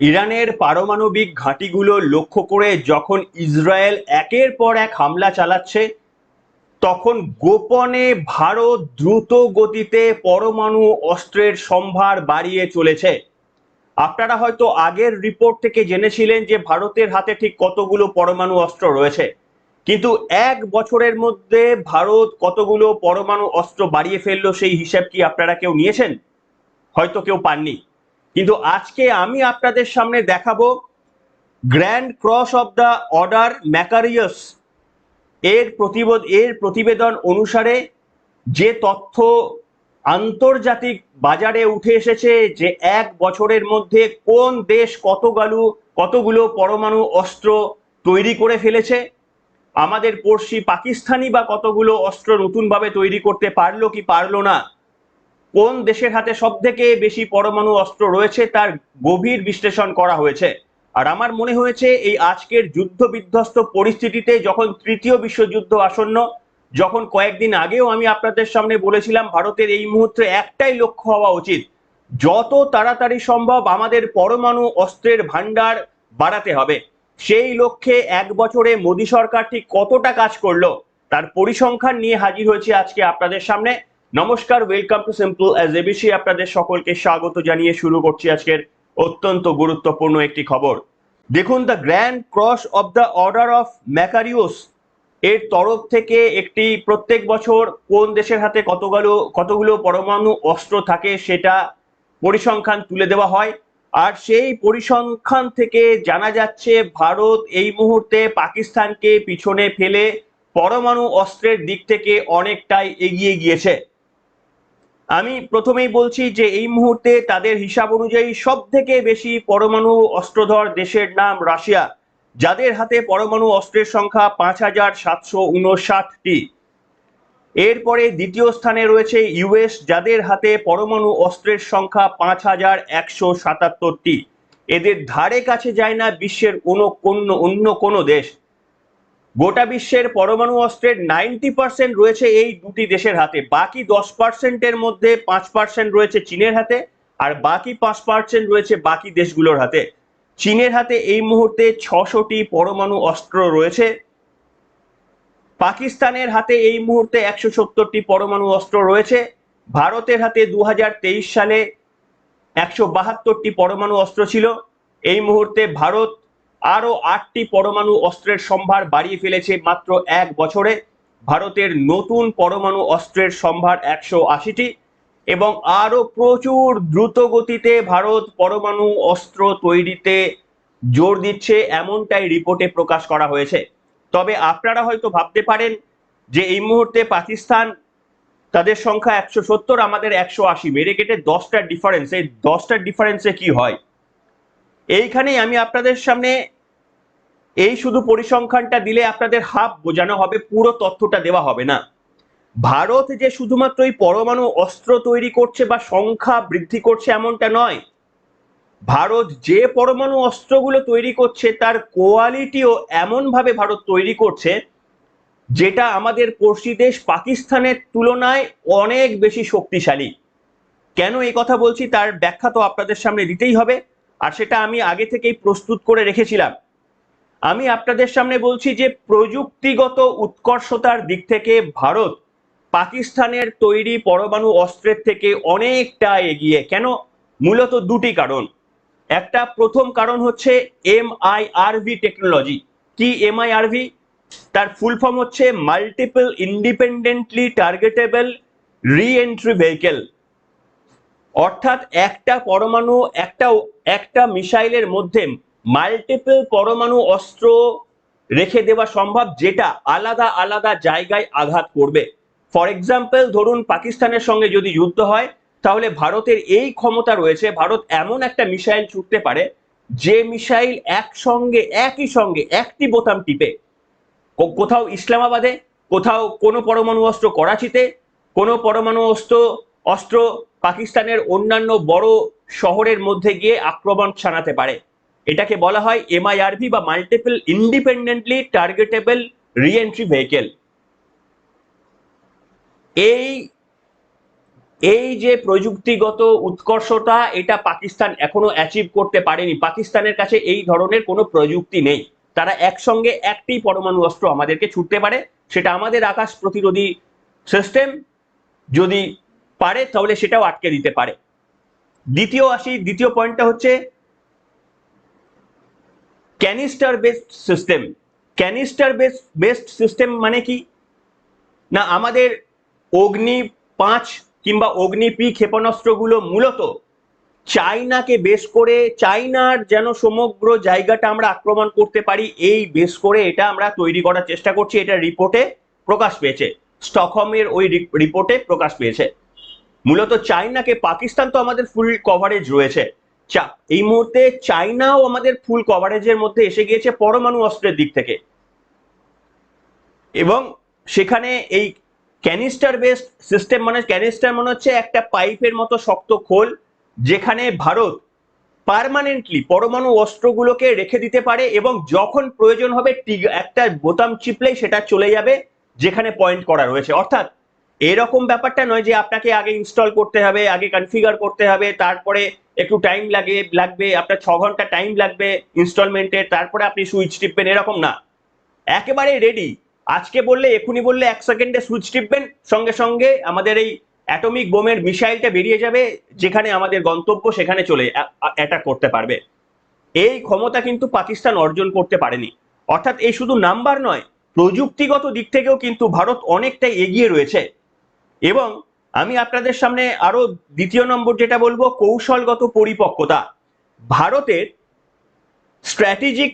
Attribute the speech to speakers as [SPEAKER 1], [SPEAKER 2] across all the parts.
[SPEAKER 1] ইরানের পারমাণবিক ঘাঁটিগুলো লক্ষ্য করে যখন ইসরায়েল একের পর এক হামলা চালাচ্ছে, তখন গোপনে ভারত দ্রুত গতিতে পরমাণু অস্ত্রের সম্ভার বাড়িয়ে চলেছে। আপনারা হয়তো আগের রিপোর্ট থেকে জেনেছিলেন যে ভারতের হাতে ঠিক কতগুলো পরমাণু অস্ত্র রয়েছে। কিন্তু এক বছরের মধ্যে ভারত কতগুলো পরমাণু অস্ত্র বাড়িয়ে ফেলল সেই হিসাব কি আপনারা কেউ নিয়েছেন? হয়তো কেউ পাননি। কিন্তু আজকে আমি আপনাদের সামনে দেখাবো grand cross of the order Makarios এর প্রতিবেদ, এর প্রতিবেদন অনুসারে যে তথ্য আন্তর্জাতিক বাজারে উঠে এসেছে যে এক বছরের মধ্যে কোন দেশ কতগুলো কতগুলো পরমাণু অস্ত্র তৈরি করে ফেলেছে, আমাদের পড়শি পাকিস্তানি বা কতগুলো অস্ত্র নতুনভাবে তৈরি করতে পারল কি পারল না কোন দেশের হাতে সব থেকে বেশি পরমাণু অস্ত্র রয়েছে তার গভীর বিশ্লেষণ করা হয়েছে। আর আমার মনে হয়েছে এই আজকের যুদ্ধ বিধ্বস্ত পরিস্থিতিতে যখন তৃতীয় বিশ্বযুদ্ধ আসন্ন, যখন কয়েকদিন আগেও আমি আপনাদের সামনে বলেছিলাম ভারতের এই মুহূর্তে একটাই লক্ষ্য হওয়া উচিত, যত তাড়াতাড়ি সম্ভব আমাদের পরমাণু অস্ত্রের ভান্ডার বাড়াতে হবে। সেই লক্ষ্যে এক বছরে মোদী সরকার ঠিক কতটা কাজ করল, তার পরিসংখ্যান নিয়ে হাজির হয়েছে আজকে আপনাদের সামনে। নমস্কার welcome to simple as A B C আপনাদের সকলকে স্বাগত জানিয়ে শুরু করছি আজকের অত্যন্ত গুরুত্বপূর্ণ একটি খবর। দেখুন the grand cross of the order of Makarios এর তরফ থেকে একটি প্রত্যেক বছর কোন দেশের হাতে কতগুলো কতগুলো পরমাণু অস্ত্র থাকে সেটা পরিসংখ্যান তুলে দেওয়া হয়। আর সেই পরিসংখ্যান থেকে জানা যাচ্ছে, ভারত এই মুহূর্তে পাকিস্তানকে পিছনে ফেলে পরমাণু অস্ত্রের দিক থেকে অনেকটাই এগিয়ে গিয়েছে। আমি প্রথমেই বলছি যে এই মুহূর্তে তাদের হিসাব অনুযায়ী সব থেকে বেশি পরমাণু অস্ত্রধর দেশের নাম রাশিয়া, যাদের হাতে পরমাণু অস্ত্রের সংখ্যা পাঁচ হাজার সাতশো উনষাটটি। এরপরে দ্বিতীয় স্থানে রয়েছে ইউএস যাদের হাতে পরমাণু অস্ত্রের সংখ্যা পাঁচ হাজার একশো সাতাত্তরটি। এদের ধারে কাছে যায় না বিশ্বের কোনো অন্য অন্য কোনো দেশ। গোটা বিশ্বের পরমাণু অস্ত্রের নাইনটি পার্সেন্ট রয়েছে এই দুটি দেশের হাতে, বাকি দশ পার্সেন্টের মধ্যে পাঁচ পার্সেন্ট রয়েছে চীনের হাতে আর বাকি পাঁচ পার্সেন্ট রয়েছে বাকি দেশগুলোর হাতে। চীনের হাতে এই মুহূর্তে ছশোটি পরমাণু অস্ত্র রয়েছে। পাকিস্তানের হাতে এই মুহূর্তে একশো সত্তরটি পরমাণু অস্ত্র রয়েছে। ভারতের হাতে দু হাজার তেইশ সালে একশো বাহাত্তরটি পরমাণু অস্ত্র ছিল। এই মুহূর্তে ভারত আরও আটটি পরমাণু অস্ত্রের সম্ভার বাড়িয়ে ফেলেছে মাত্র এক বছরে। ভারতের নতুন পরমাণু অস্ত্রের সম্ভার একশো আশিটি এবং আরও প্রচুর দ্রুত গতিতে ভারত পরমাণু অস্ত্র তৈরিতে জোর দিচ্ছে এমনটাই রিপোর্টে প্রকাশ করা হয়েছে। তবে আপনারা হয়তো ভাবতে পারেন যে এই মুহূর্তে পাকিস্তান তাদের সংখ্যা একশো সত্তর, আমাদের একশো আশি। মেরে কেটে দশটার ডিফারেন্স এই দশটার ডিফারেন্সে কি হয়? এইখানেই আমি আপনাদের সামনে এই শুধু পরিসংখ্যানটা দিলে আপনাদের হাফ বোঝানো হবে, পুরো তথ্যটা দেওয়া হবে না। ভারত যে শুধুমাত্র এই পরমাণু অস্ত্র তৈরি করছে বা সংখ্যা বৃদ্ধি করছে এমনটা নয়, ভারত যে পরমাণু অস্ত্রগুলো তৈরি করছে তার কোয়ালিটিও এমনভাবে ভারত তৈরি করছে, যেটা আমাদের পড়শি দেশ পাকিস্তানের তুলনায় অনেক বেশি শক্তিশালী। কেন এই কথা বলছি তার ব্যাখ্যা তো আপনাদের সামনে দিতেই হবে, আর সেটা আমি আগে থেকেই প্রস্তুত করে রেখেছিলাম। আমি আপনাদের সামনে বলছি যে প্রযুক্তিগত উৎকর্ষতার দিক থেকে ভারত পাকিস্তানের তৈরি পরমাণু অস্ত্রের থেকে অনেকটা এগিয়ে, কেন? মূলত দুটি কারণ। একটা প্রথম কারণ হচ্ছে এম আই এমআইআরভি টেকনোলজি। কি এম আই এমআইআরভি? তার ফুল ফর্ম হচ্ছে multiple independently targetable re entry vehicle অর্থাৎ একটা পরমাণু একটা একটা মিসাইলের মধ্যে মাল্টিপল পরমাণু অস্ত্র রেখে দেওয়া সম্ভব, যেটা আলাদা আলাদা জায়গায় আঘাত করবে। ফর এক্সাম্পল ধরুন পাকিস্তানের সঙ্গে যদি যুদ্ধ হয়, তাহলে ভারতের এই ক্ষমতা রয়েছে, ভারত এমন একটা মিসাইল ছুটতে পারে, যে মিসাইল একসঙ্গে, একই সঙ্গে, একটি বোতাম টিপে। কোথাও ইসলামাবাদে, কোথাও কোনো পরমাণু অস্ত্র করাচিতে, কোনো পরমাণু অস্ত্র অস্ত্র পাকিস্তানের অন্যান্য বড় শহরের মধ্যে গিয়ে আক্রমণ ছানাতে পারে। এটাকে বলা হয় এমআইআরভি বা multiple independently targetable reentry vehicle এই এই যে প্রযুক্তিগত উৎকর্ষতা, এটা পাকিস্তান এখনও অ্যাচিভ করতে পারেনি। পাকিস্তানের কাছে এই ধরনের কোনো প্রযুক্তি নেই। তারা একসঙ্গে একটি পরমাণু অস্ত্র আমাদেরকে ছুটতে পারে। সেটা আমাদের আকাশ প্রতিরোধী সিস্টেম যদি পারে, তাহলে সেটাও আটকে দিতে পারে। দ্বিতীয় আসি, দ্বিতীয় পয়েন্টটা হচ্ছে canister based system canister base based system মানে কি? না, আমাদের অগ্নি পাঁচ কিংবা অগ্নি পি ক্ষেপণাস্ত্রগুলো মূলত চাইনাকে বেস করে, চাইনার যেন সমগ্র জায়গাটা আমরা আক্রমণ করতে পারি, এই বেস করে এটা আমরা তৈরি করার চেষ্টা করছি, এটা রিপোর্টে প্রকাশ পেয়েছে। স্টকহোমের ওই রিপোর্টে প্রকাশ পেয়েছে। মূলত চাইনাকে, পাকিস্তান তো আমাদের ফুল কভারেজ রয়েছে। চা, এই মুহূর্তে চাইনাও আমাদের ফুল কভারেজের মধ্যে এসে গিয়েছে পরমাণু অস্ত্রের দিক থেকে। এবং সেখানে এই ক্যানিস্টার বেসড সিস্টেম মানে ক্যানিস্টার মনে হচ্ছে একটা পাইপের মতো শক্ত খোল, যেখানে ভারত পার্মানেন্টলি পরমাণু অস্ত্রগুলোকে রেখে দিতে পারে এবং যখন প্রয়োজন হবে একটা বোতাম চিপলেই সেটা চলে যাবে, যেখানে পয়েন্ট করা রয়েছে। অর্থাৎ এরকম ব্যাপারটা নয় যে আপনাকে আগে ইনস্টল করতে হবে, আগে কনফিগার করতে হবে, তারপরে একটু টাইম লাগে, লাগবে, আপনার ছ ঘণ্টা টাইম লাগবে ইনস্টলমেন্টে তারপরে আপনি সুইচ টিপবেন, এরকম না। একেবারে রেডি আজকে বললে, এখুনি বললে এক সেকেন্ডে সুইচ টিপবেন, সঙ্গে সঙ্গে আমাদের এই অ্যাটমিক বোমের মিসাইলটা বেরিয়ে যাবে, যেখানে আমাদের গন্তব্য সেখানে চলে অ্যাটাক করতে পারবে। এই ক্ষমতা কিন্তু পাকিস্তান অর্জন করতে পারেনি। অর্থাৎ এই শুধু নাম্বার নয়, প্রযুক্তিগত দিক থেকেও কিন্তু ভারত অনেকটাই এগিয়ে রয়েছে। এবং আমি আপনাদের সামনে আরও দ্বিতীয় নম্বর যেটা বলব, কৌশলগত পরিপক্কতা। ভারতের স্ট্র্যাটেজিক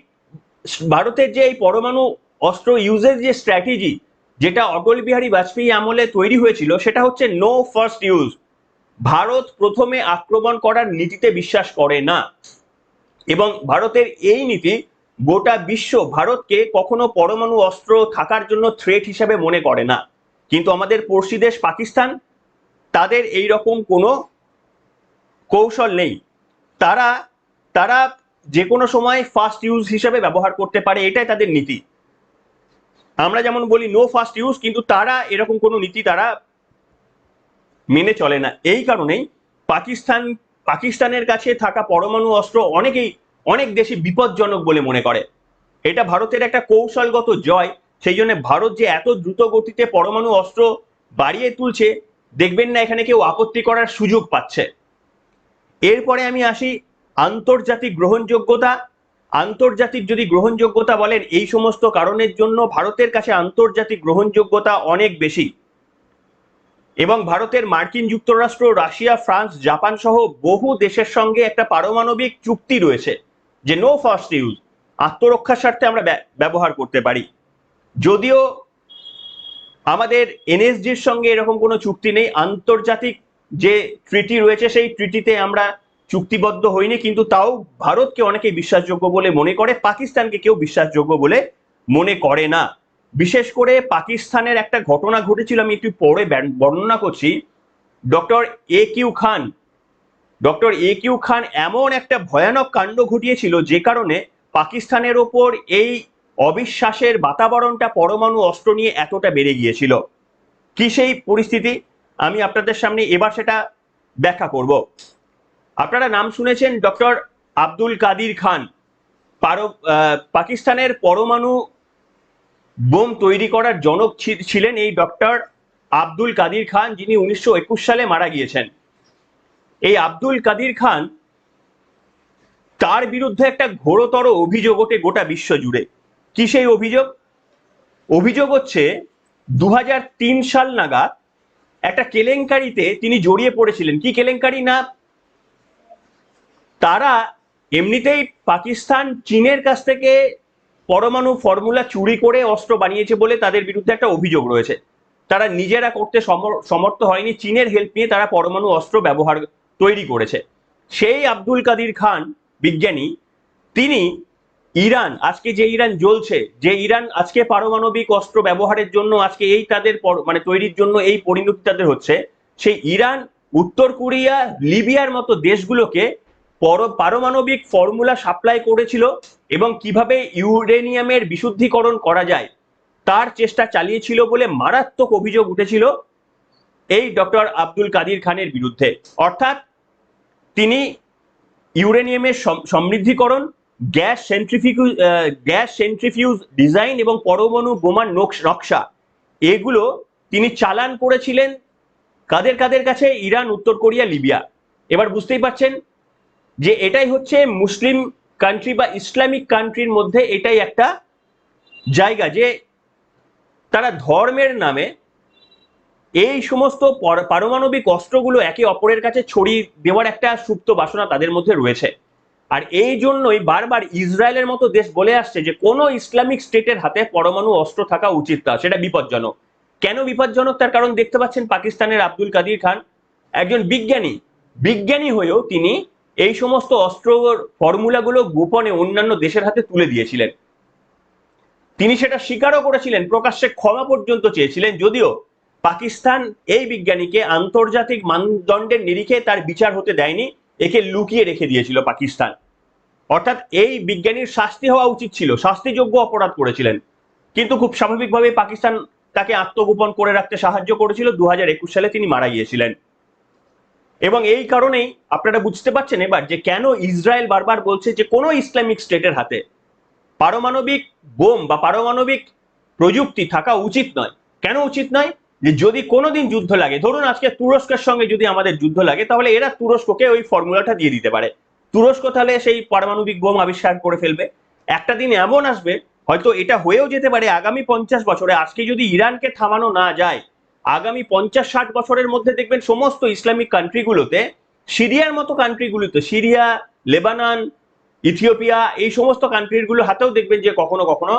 [SPEAKER 1] ভারতের যে এই পরমাণু অস্ত্র ইউজের যে স্ট্র্যাটেজি যেটা অটল বিহারী বাজপেয়ী আমলে তৈরি হয়েছিল, সেটা হচ্ছে নো ফার্স্ট ইউজ ভারত প্রথমে আক্রমণ করার নীতিতে বিশ্বাস করে না। এবং ভারতের এই নীতি গোটা বিশ্ব ভারতকে কখনো পরমাণু অস্ত্র থাকার জন্য থ্রেট হিসেবে মনে করে না। কিন্তু আমাদের পড়শি দেশ পাকিস্তান, তাদের এই রকম কোনো কৌশল নেই। তারা তারা যে কোনো সময় ফার্স্ট ইউজ হিসেবে ব্যবহার করতে পারে, এটাই তাদের নীতি। আমরা যেমন বলি নো ফার্স্ট ইউজ কিন্তু তারা এরকম কোনো নীতি তারা মেনে চলে না। এই কারণেই পাকিস্তান, পাকিস্তানের কাছে থাকা পরমাণু অস্ত্র অনেকেই, অনেক দেশে বিপজ্জনক বলে মনে করে। এটা ভারতের একটা কৌশলগত জয়। সেই জন্য ভারত যে এত দ্রুত গতিতে পরমাণু অস্ত্র বাড়িয়ে তুলছে, দেখবেন না এখানে কেউ আপত্তি করার সুযোগ পাচ্ছে। এরপরে আমি আসি আন্তর্জাতিক গ্রহণযোগ্যতা। আন্তর্জাতিক যদি গ্রহণযোগ্যতা বলেন, এই সমস্ত কারণের জন্য ভারতের কাছে আন্তর্জাতিক গ্রহণযোগ্যতা অনেক বেশি। এবং ভারতের মার্কিন যুক্তরাষ্ট্র, রাশিয়া, ফ্রান্স, জাপান সহ বহু দেশের সঙ্গে একটা পারমাণবিক চুক্তি রয়েছে, যে নো ফার্স্ট ইউজ আত্মরক্ষার স্বার্থে আমরা ব্য- ব্যবহার করতে পারি। যদিও আমাদের এনএসজির সঙ্গে এরকম কোনো চুক্তি নেই, আন্তর্জাতিক যে ট্রিটি রয়েছে সেই ট্রিটিতে আমরা চুক্তিবদ্ধ হইনি, কিন্তু তাও ভারতকে অনেকে বিশ্বাসযোগ্য বলে মনে করে, পাকিস্তানকে কেউ বিশ্বাসযোগ্য বলে মনে করে না। বিশেষ করে পাকিস্তানের একটা ঘটনা ঘটেছিল, আমি একটু পরে বর্ণনা করছি। Doctor A Q Khan, doctor A Q Khan এমন একটা ভয়ানক কাণ্ড ঘটিয়েছিল যে কারণে পাকিস্তানের ওপর এই অবিশ্বাসের বাতাবরণটা পরমাণু অস্ত্র নিয়ে এতটা বেড়ে গিয়েছিল। কি সেই পরিস্থিতি? আমি আপনাদের সামনে এবার সেটা ব্যাখ্যা করব। আপনারা নাম শুনেছেন ডক্টর আব্দুল কাদির খান। পাকিস্তানের পরমাণু বোম তৈরি করার জনক ছিলেন এই ডক্টর আব্দুল কাদির খান, যিনি উনিশশো একুশ সালে মারা গিয়েছেন। এই আব্দুল কাদির খান তার বিরুদ্ধে একটা ঘোরতর অভিযোগ ওঠে গোটা বিশ্ব জুড়ে। কি সেই অভিযোগ? অভিযোগ হচ্ছে দু হাজার তিন সাল নাগাদ একটা কেলেঙ্কারিতে তিনি জড়িয়ে পড়েছিলেন। কি কেলেঙ্কারি না? তারা এমনিতেই পাকিস্তান, চীনের কাছ থেকে পরমাণু ফর্মুলা চুরি করে অস্ত্র বানিয়েছে বলে তাদের বিরুদ্ধে একটা অভিযোগ রয়েছে। তারা নিজেরা করতে সমর- সমর্থ হয়নি। চীনের হেল্প নিয়ে তারা পরমাণু অস্ত্র ব্যবহার তৈরি করেছে। সেই আব্দুল কাদির খান, বিজ্ঞানী, তিনি ইরান, আজকে যে ইরান জ্বলছে, যে ইরান আজকে পারমাণবিক অস্ত্র ব্যবহারের জন্য আজকে এই তাদের মানে তৈরির জন্য এই পরিণতি তাদের হচ্ছে, সেই ইরান, উত্তর কোরিয়া, লিবিয়ার মতো দেশগুলোকে পর- পারমাণবিক ফর্মুলা সাপ্লাই করেছিল এবং কীভাবে ইউরেনিয়ামের বিশুদ্ধিকরণ করা যায়, তার চেষ্টা চালিয়েছিল বলে মারাত্মক অভিযোগ উঠেছিল এই ডক্টর আব্দুল কাদির খানের বিরুদ্ধে। অর্থাৎ তিনি ইউরেনিয়ামের সম- সমৃদ্ধিকরণ gas centrifuge gas centrifuge design এবং পরমাণু বোমার নকশ- এগুলো তিনি চালান করেছিলেন কাদের কাদের কাছে? ইরান, উত্তর কোরিয়া, লিবিয়া। এবার বুঝতেই পারছেন যে এটাই হচ্ছে মুসলিম কান্ট্রি বা ইসলামিক কান্ট্রির মধ্যে এটাই একটা জায়গা যে তারা ধর্মের নামে এই সমস্ত পারমাণবিক অস্ত্রগুলো একে অপরের কাছে ছড়িয়ে দেওয়ার একটা সুপ্ত বাসনা তাদের মধ্যে রয়েছে। আর এই জন্যই বারবার ইসরায়েলের মতো দেশ বলে আসছে যে কোনো ইসলামিক স্টেটের হাতে পরমাণু অস্ত্র থাকা উচিত না, সেটা বিপজ্জনক। কেন বিপজ্জনক? তার কারণ দেখতে পাচ্ছেন পাকিস্তানের আব্দুল কাদির খান, একজন বিজ্ঞানী। বিজ্ঞানী হয়েও তিনি এই সমস্ত অস্ত্র ফর্মুলাগুলো গোপনে অন্যান্য দেশের হাতে তুলে দিয়েছিলেন। তিনি সেটা স্বীকারও করেছিলেন, প্রকাশ্যে ক্ষমা পর্যন্ত চেয়েছিলেন, যদিও পাকিস্তান এই বিজ্ঞানীকে আন্তর্জাতিক মানদণ্ডের নিরিখে তার বিচার হতে দেয়নি, একে লুকিয়ে রেখে দিয়েছিল পাকিস্তান। অর্থাৎ এই বিজ্ঞানীর শাস্তি হওয়া উচিত ছিল, শাস্তিযোগ্য অপরাধ করেছিলেন। কিন্তু খুব স্বাভাবিকভাবে পাকিস্তান তাকে আত্মগোপন করে রাখতে সাহায্য করেছিল। দু হাজার একুশ সালে তিনি মারা গিয়েছিলেন। এবং এই কারণেই আপনারা বুঝতে পারছেন এবার যে কেন ইসরায়েল বারবার বলছে যে কোনো ইসলামিক স্টেটের হাতে পারমাণবিক বোম বা পারমাণবিক প্রযুক্তি থাকা উচিত নয়। কেন উচিত নয়? যে যদি কোনোদিন যুদ্ধ লাগে, ধরুন আজকে তুরস্কের সঙ্গে যদি আমাদের যুদ্ধ লাগে, তাহলে এরা তুরস্ককে ওই ফর্মুলাটা দিয়ে দিতে পারে। তুরস্ক তাহলে সেই পারমাণবিক বোম আবিষ্কার করে ফেলবে। একটা দিন এমন আসবে, হয়তো এটা হয়েও যেতে পারে আগামী পঞ্চাশ বছরে। আজকে যদি ইরানকে থামানো না যায়, আগামী পঞ্চাশ ষাট বছরের মধ্যে দেখবেন সমস্ত ইসলামিক কান্ট্রিগুলোতে, সিরিয়ার মতো কান্ট্রিগুলোতে, সিরিয়া, লেবানন, ইথিওপিয়া, এই সমস্ত কান্ট্রিগুলো হাতেও দেখবেন যে কখনো কখনো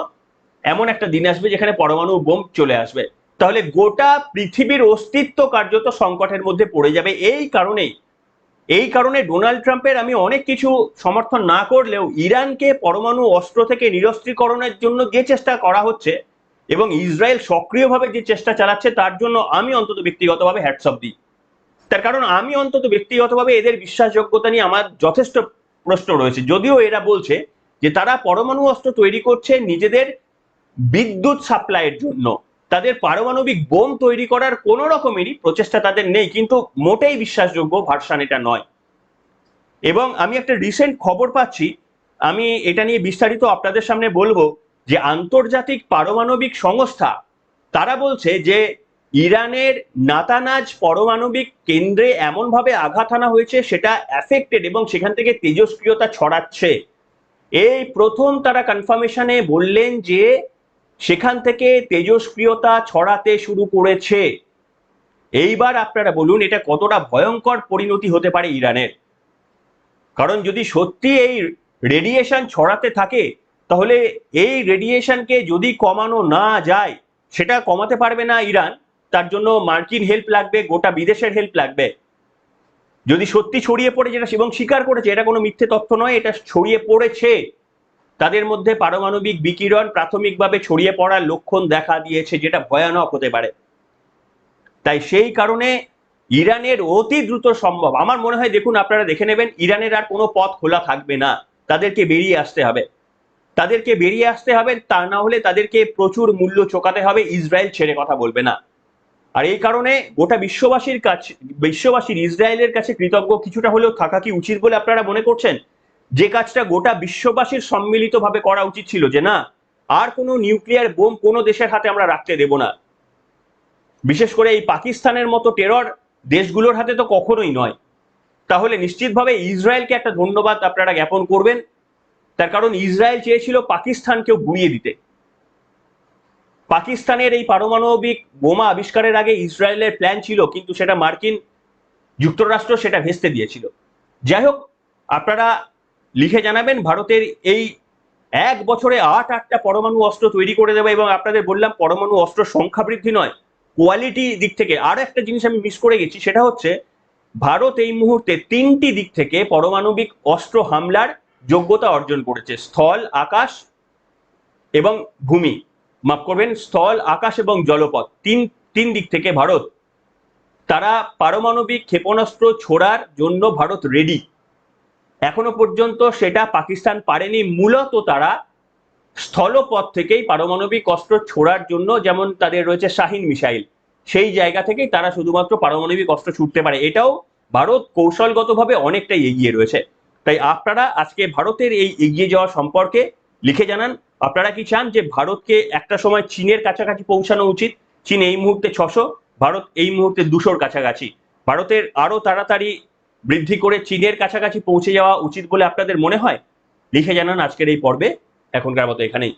[SPEAKER 1] এমন একটা দিন আসবে যেখানে পরমাণু বোম চলে আসবে। তাহলে গোটা পৃথিবীর অস্তিত্ব কার্যত সংকটের মধ্যে পড়ে যাবে। এই কারণেই এই কারণে ডোনাল্ড ট্রাম্পের আমি অনেক কিছু সমর্থন না করলেও ইরানকে পরমাণু অস্ত্র থেকে নিরস্ত্রীকরণের জন্য যে চেষ্টা করা হচ্ছে এবং ইসরায়েল সক্রিয়ভাবে যে চেষ্টা চালাচ্ছে তার জন্য আমি অন্তত ব্যক্তিগতভাবে হ্যাটসঅপ দিই। তার কারণ আমি অন্তত ব্যক্তিগতভাবে এদের বিশ্বাসযোগ্যতা নিয়ে আমার যথেষ্ট প্রশ্ন রয়েছে। যদিও এরা বলছে যে তারা পরমাণু অস্ত্র তৈরি করছে নিজেদের বিদ্যুৎ সাপ্লাইয়ের জন্য। তাদের পারমাণবিক বোম তৈরি করার কোনো রকমেরই প্রচেষ্টা তাদের নেই, কিন্তু মোটেই বিশ্বাসযোগ্য ভার্সান এটা নয়। এবং আমি একটা রিসেন্ট খবর পাচ্ছি, আমি এটা নিয়ে বিস্তারিত আপনাদের সামনে বলব যে আন্তর্জাতিক পারমাণবিক সংস্থা, তারা বলছে যে ইরানের নাতানাজ পারমাণবিক কেন্দ্রে এমনভাবে আঘাত আনা হয়েছে, সেটা অ্যাফেক্টেড এবং সেখান থেকে তেজস্ক্রিয়তা ছড়াচ্ছে। এই প্রথম তারা কনফার্মেশনে বললেন যে সেখান থেকে তেজস্ক্রিয়তা ছড়াতে শুরু করেছে। এইবার আপনারা বলুন, এটা কতটা ভয়ঙ্কর পরিণতি হতে পারে ইরানের? কারণ যদি সত্যি এই রেডিয়েশন ছড়াতে থাকে, তাহলে এই রেডিয়েশনকে যদি কমানো না যায়, সেটা কমাতে পারবে না ইরান। তার জন্য মার্কিন হেল্প লাগবে, গোটা বিদেশের হেল্প লাগবে। যদি সত্যি ছড়িয়ে পড়ে যেটা এবং স্বীকার করেছে, এটা কোনো মিথ্যে তথ্য নয়, এটা ছড়িয়ে পড়েছে। তাদের মধ্যে পারমাণবিক বিকিরণ প্রাথমিকভাবে ছড়িয়ে পড়ার লক্ষণ দেখা দিয়েছে, যেটা ভয়ানক হতে পারে। তাই সেই কারণে ইরানের অতি দ্রুত সম্ভব, আমার মনে হয় দেখুন আপনারা দেখে নেবেন, ইরানের আর কোনো পথ খোলা থাকবে না। তাদেরকে বেরিয়ে আসতে হবে। তাদেরকে বেরিয়ে আসতে হবে, তা না হলে তাদেরকে প্রচুর মূল্য চোকাতে হবে, ইসরায়েল ছেড়ে কথা বলবে না। আর এই কারণে গোটা বিশ্ববাসীর কাছে, বিশ্ববাসীর ইসরায়েলের কাছে কৃতজ্ঞ, কিছুটা হলেও থাকা কি উচিত বলে আপনারা মনে করছেন? যে কাজটা গোটা বিশ্ববাসীর সম্মিলিতভাবে করা উচিত ছিল যে না, আর কোনো নিউক্লিয়ার বোম কোনো দেশের হাতে আমরা রাখতে দেব না। বিশেষ করে এই পাকিস্তানের মতো টেরর দেশগুলোর হাতে তো কখনোই নয়। তাহলে নিশ্চিতভাবে ইসরায়েলকে একটা ধন্যবাদ আপনারা জ্ঞাপন করবেন। তার কারণ ইসরায়েল চেয়েছিল পাকিস্তানকেও গুড়িয়ে দিতে। পাকিস্তানের এই পারমাণবিক বোমা আবিষ্কারের আগে ইসরায়েলের প্ল্যান ছিল, কিন্তু সেটা মার্কিন যুক্তরাষ্ট্র সেটা ভেস্তে দিয়েছিল। যাই হোক, আপনারা লিখে জানাবেন, ভারতের এই এক বছরে আট, আটটা পরমাণু অস্ত্র তৈরি করে দেবে এবং আপনাদের বললাম পরমাণু অস্ত্র সংখ্যা বৃদ্ধি নয় কোয়ালিটি দিক থেকে। আর একটা জিনিস আমি মিস করে গেছি, সেটা হচ্ছে ভারত এই মুহূর্তে তিনটি দিক থেকে পারমাণবিক অস্ত্র হামলার যোগ্যতা অর্জন করেছে। স্থল, আকাশ এবং ভূমি। মাফ করবেন, স্থল, আকাশ এবং জলপথ। তিন তিন দিক থেকে ভারত। তারা পারমাণবিক ক্ষেপণাস্ত্র ছোড়ার জন্য ভারত রেডি এখনও পর্যন্ত সেটা পাকিস্তান পারেনি। মূলত তারা স্থলপথ থেকেই পারমাণবিক অস্ত্র ছোড়ার জন্য যেমন তাদের রয়েছে শাহিন মিসাইল, সেই জায়গা থেকেই তারা শুধুমাত্র পারমাণবিক অস্ত্র ছুটতে পারে। এটাও ভারত কৌশলগতভাবে অনেকটাই এগিয়ে রয়েছে। তাই আপনারা আজকে ভারতের এই এগিয়ে যাওয়া সম্পর্কে লিখে জানান। আপনারা কি চান যে ভারতকে একটা সময় চীনের কাছাকাছি পৌঁছানো উচিত? চীন এই মুহূর্তে ছশো, ভারত এই মুহূর্তে দুশোর কাছাকাছি। ভারতের আরও তাড়াতাড়ি বৃদ্ধি করে চীনের কাছাকাছি পৌঁছে যাওয়া উচিত বলে আপনাদের মনে হয়? লিখে জানান আজকের এই পর্বে। এখনকার মতো এখানেই।